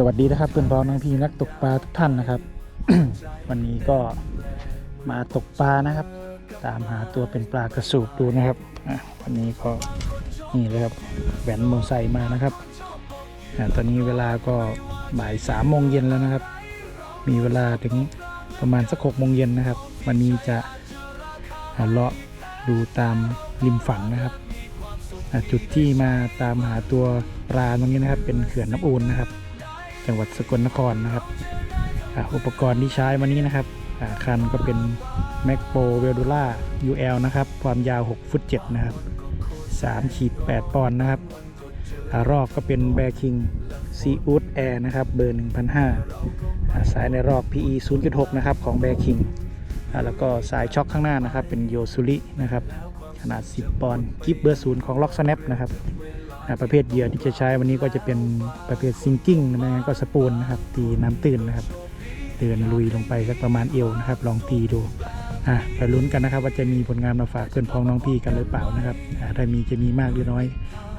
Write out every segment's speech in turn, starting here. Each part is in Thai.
สวัสดีนะครับเพื่อนพ้องน้องพี่นักตกปลาทุกท่านนะครับ วันนี้ก็มาตกปลานะครับ ตามหาตัวเป็นปลากระสูบดูนะครับวันนี้ก็นี่เลยครับแหวนโมไซค์มานะครับอตอนนี้เวลาก็บ่ายสามโมงเย็นแล้วนะครับ มีเวลาถึงประมาณสักหกโมงเย็นนะครับ วันนี้จะหาเลาะดูตามริมฝั่งนะครับจุดที่มาตามหาตัวปลาตรงนี้นะครับ เป็นเขื่อนน้ำอูนนะครับ จังหวัดสกลนครนะครับอะอุปกรณ์ที่ใช้วันนี้นะครับอะคันก็เป็น m a c p o v e l d u l a UL นะครับ ความยาว 6 ฟุต 7 นะครับ3ขีด8ปอนด์นะครับอะรอกก็เป็น Bear King Seawood Air นะครับ เบอร์1,500อะสายในรอก PE 0.6 นะครับ ของ Bear King อะแล้วก็สายช็อคข้างหน้านะครับ เป็นโยซุรินะครับ ขนาด 10 ปอนด์กิฟเบอร์ศูนย์ของ Lock Snap นะครับ ประเภทเหยื่อที่จะใช้วันนี้ก็จะเป็นประเภทซิงกิ้งไม่งั้นก็สปูนนะครับตีน้ำตื้นนะครับ เดินลุยลงไปสักประมาณเอวนะครับ ลองตีดูอะไปลุ้นกันนะครับ ว่าจะมีผลงานมาฝากเพื่อนพ้องน้องพี่กันหรือเปล่านะครับถ้ามีจะมีมากหรือน้อย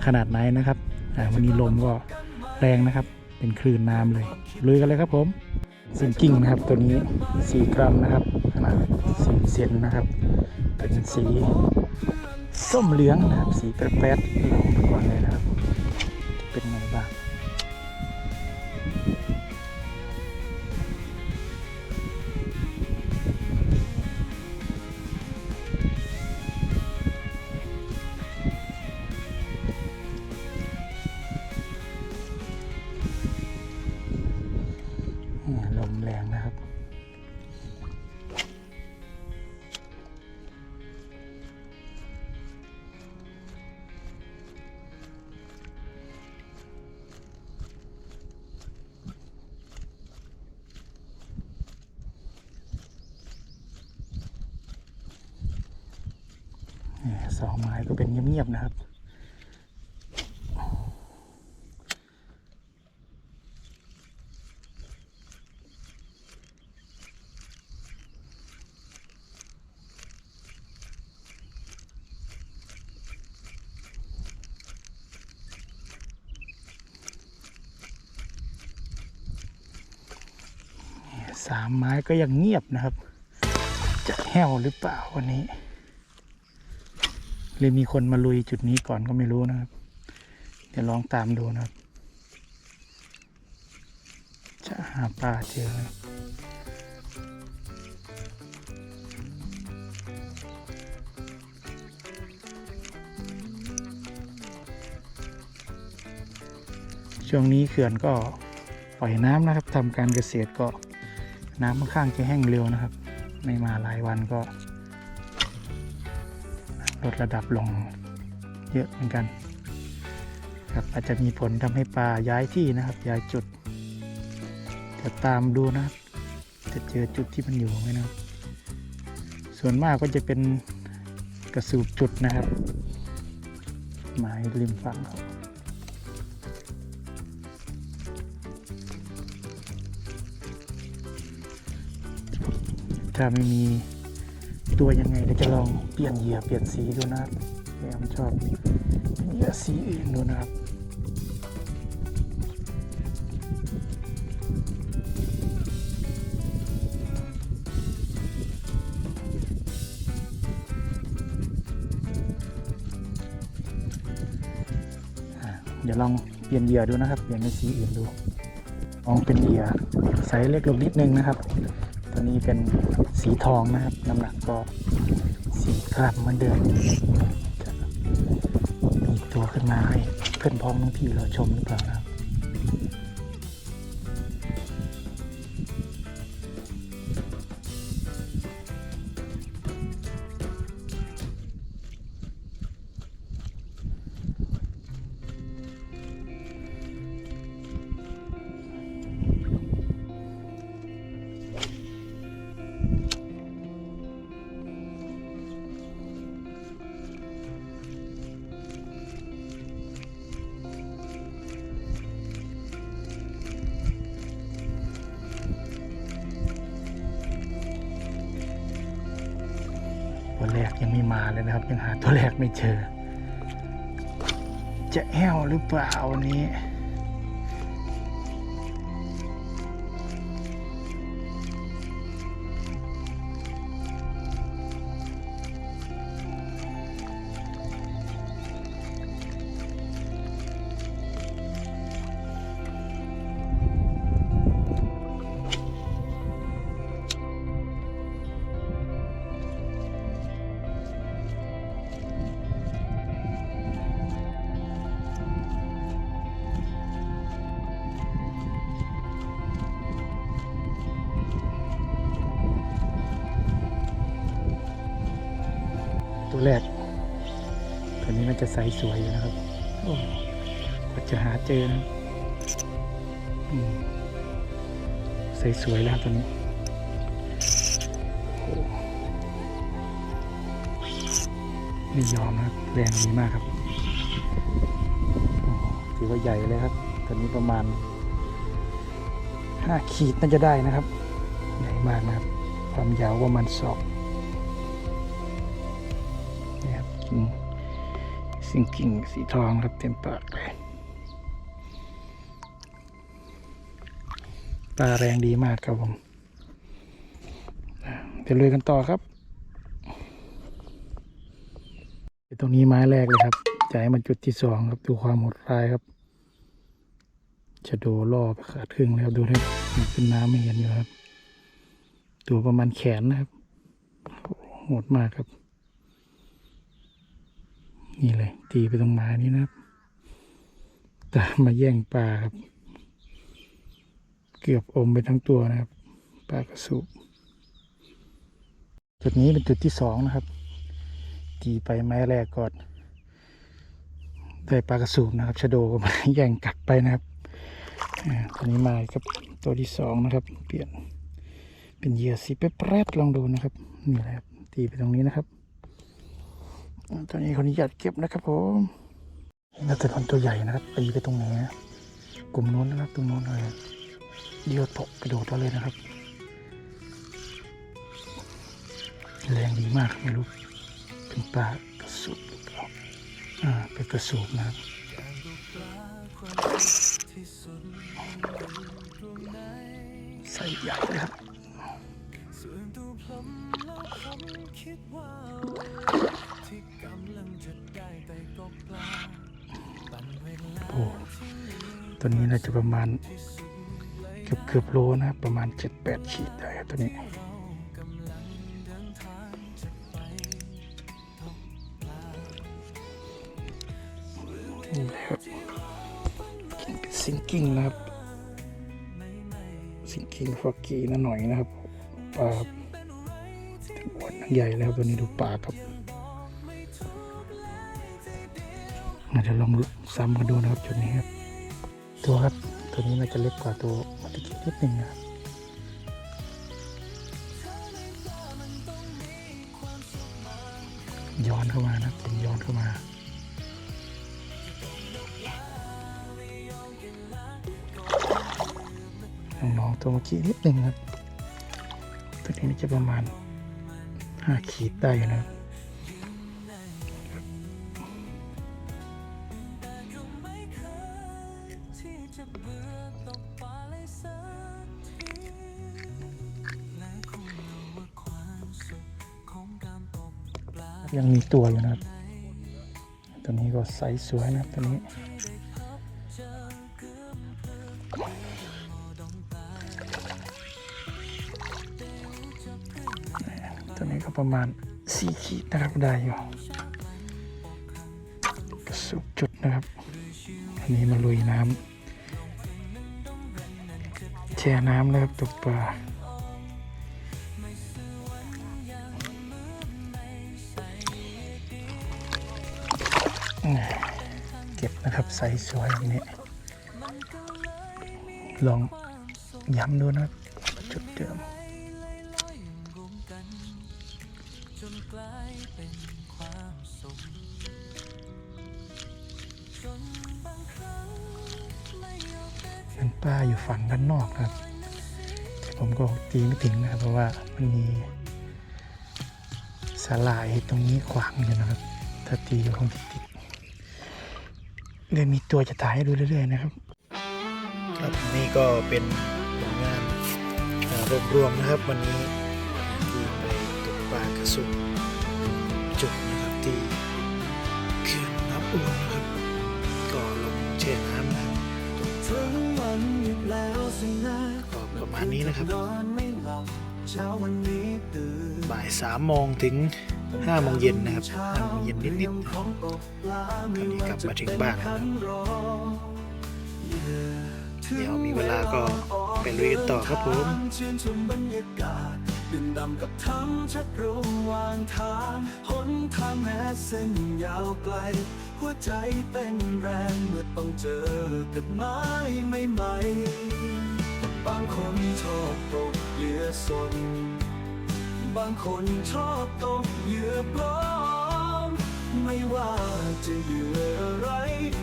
ขนาดไหนนะครับอ่าวันนี้ลมก็แรงนะครับ เป็นคลื่นน้ำเลยลุยกันเลยครับผมซิงกิ้งนะครับตัวนี้ 4 กรัมนะครับขนาด4เซนนะครับเป็นสี ส้มเหลืองนะครับสีแป๊ดๆลองดูก่อนเลยนะครับ สองไม้ก็เป็นเงียบๆนะครับ สามไม้ก็ยังเงียบนะครับ จะแห้วหรือเปล่าวันนี้ หรือมีคนมาลุยจุดนี้ก่อนก็ไม่รู้นะครับ เดี๋ยวลองตามดูนะครับ จะหาปลาเจอไหมช่วงนี้เขื่อนก็ปล่อยน้ำนะครับทำการเกษตรก็น้ำค่อนข้างจะแห้งเร็วนะครับ ไม่มาหลายวันก็ ลดระดับลงเยอะเหมือนกันครับอาจจะมีผลทำให้ปลาย้ายที่นะครับ ย้ายจุดจะตามดูนะครับ จะเจอจุดที่มันอยู่ไหมนะครับ ส่วนมากก็จะเป็นกระสูบจุดนะครับไม้ริมฝั่งเขาถ้าไม่มี ตัวยังไงเดี๋ยวจะลองเปลี่ยนเหยื่อเปลี่ยนสีดูนะครับแอมชอบเหยื่อสีอื่นดูนะครับเดี๋ยวลองเปลี่ยนเหยื่อดูนะครับเปลี่ยนเป็นสีอื่นดูลองเป็นเหยื่อไซส์เล็กลงนิดนึงนะครับ ตัวนี้เป็นสีทองนะครับ น้ำหนักก็สี่กรัมเหมือนเดิมมีตัวขึ้นมาให้เพื่อนพ้องน้องพี่เราชมหรือเปล่านะครับ เลยนะครับ ยังหาตัวแรกไม่เจอ จะแห้วหรือเปล่าวันนี้ จะใสสวยอยู่นะครับโอ้กว่าจะหาเจอนะใสสวยแล้วตัวนี้โอ้ไม่ยอมนะครับแรงดีมากครับถือว่าใหญ่เลยครับตัวนี้ประมาณห้าขีดน่าจะได้นะครับ ใหญ่มากนะครับ ความยาวประมาณศอก สิ่งกิ่งสีทองครับเต็มปากเลยตาแรงดีมากครับผมอะเดี๋ยวลุยกันต่อครับตรงนี้ไม้แรกเลยครับจะให้มันจุดที่สองครับดูความโหดรายครับจะโดล่อไปขาดครึ่งแล้วดูให้มันขึ้นน้ำไม่เห็นอยู่ครับ ตัวประมาณแขนนะครับโอ้โหดมากครับ นี่เลย ตีไปตรงไม้นี้นะครับ ตามมาแย่งปลาครับ เกือบอมไปทั้งตัวนะครับ ปลากระสุจุดนี้เป็นจุดที่สองนะครับ ตีไปไม้แรกก่อน ได้ปลากระสูบนะครับชะโดก็มาแย่งกัดไปนะครับอ่าตัวนี้มาครับตัวที่สองนะครับ เปลี่ยนเป็นเหยื่อสีเปรดๆลองดูนะครับ นี่แหละครับตีไปตรงนี้นะครับ ตอนนี้คนนี้อยากเก็บนะครับผมน่าจะเป็นตัวใหญ่นะครับตีไปตรงไหนนะกลุ่มนู้นนะครับตรงนู้นเลยเดียวตกกระโดดมาเลยนะครับ แรงดีมากไม่รู้เป็นปลากระสุบหรือเปล่าอ่าเป็นกระสุบนะครับใส่ใหญ่เลยครับส่วนตัวพลมแล้วผมคิดว่า ที่กำลังจะได้ไปก็ปลาปั่นเวลาโอ้ตัวนี้น่าจะประมาณเกือบเกือบโลนะประมาณเจ็ดแปดขีดได้ครับตัวนี้กำลังเดินทางจะไปนี่เลยครับกินเป็นซิงกิ้งนะครับซิงกิ้งฟอกกี้นั่นหน่อยนะครับปลาอ้วนใหญ่แล้วตัวนี้ดูปลาครับ อาจจะลองซ้ำกันดูนะครับจุดนี้ครับ ตัวครับ ตัวนี้น่าจะเล็กกว่าตัวเมันตะกี้นิดนึงนะครับย้อนเข้ามานะเป็นย้อนเข้ามาน้องตัวเมื่อกี้นิดนึงครับ ตัวนี้น่าจะประมาณห้าขีดได้อยู่นะครับ จะเบื่อตกปลาเลยสักทีและคงรู้ว่าความสุขของการตกปลายังมีตัวอยู่นะครับ ตัวนี้ก็ไซส์สวยนะครับตัวนี้ตัวนี้ก็ประมาณสี่ขีดนะครับได้อยู่สุบจุดนะครับ อันนี้มาลุยน้ำ แช่น้ำนะครับตกปลาเก็บนะครับใสสวยแบบนี้ ลองย้ำดูนะครับจุดเดิม ป้าอยู่ฝั่งด้านนอกนะครับแต่ผมก็ตีไม่ถึงนะครับ เพราะว่ามันมีสาลายตรงนี้ขวางอยู่นะครับ ถ้าตีคงติดติดเลยมีตัวจะถ่ายให้ดูเรื่อยๆนะครับ ครับนี่ก็เป็นผลงานรวบรวมนะครับ วันนี้ที่ไปตกปลากระสุนจุดนะครับที่เขื่อนน้ำอูน แล้วสินะก็ประมาณนี้นะครับนอนไม่หลับเช้าวันนี้ตื่นบ่ายสามโมงถึงห้าโมงเย็นนะครับห้าโมงเย็นนิดๆนะของตกปลาตอนนี้กลับมาถึงบ้านครับเดี๋ยวมีเวลาก็ไปลุยกันต่อครับผมชื่นชมบรรยากาศดินดำกับทั้งชัดระหว่างทางหนทางแม้เส้นยาวไกล หัวใจเต้นแรงเมื่อต้องเจอกับไม้ไม่ใหม่ๆบางคนชอบตกเหยื่อสน บางคนชอบตกเหยื่อปลอม ไม่ว่าจะเหยื่ออะไร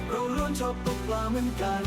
เราล้วนชอบตกปลาเหมือนกัน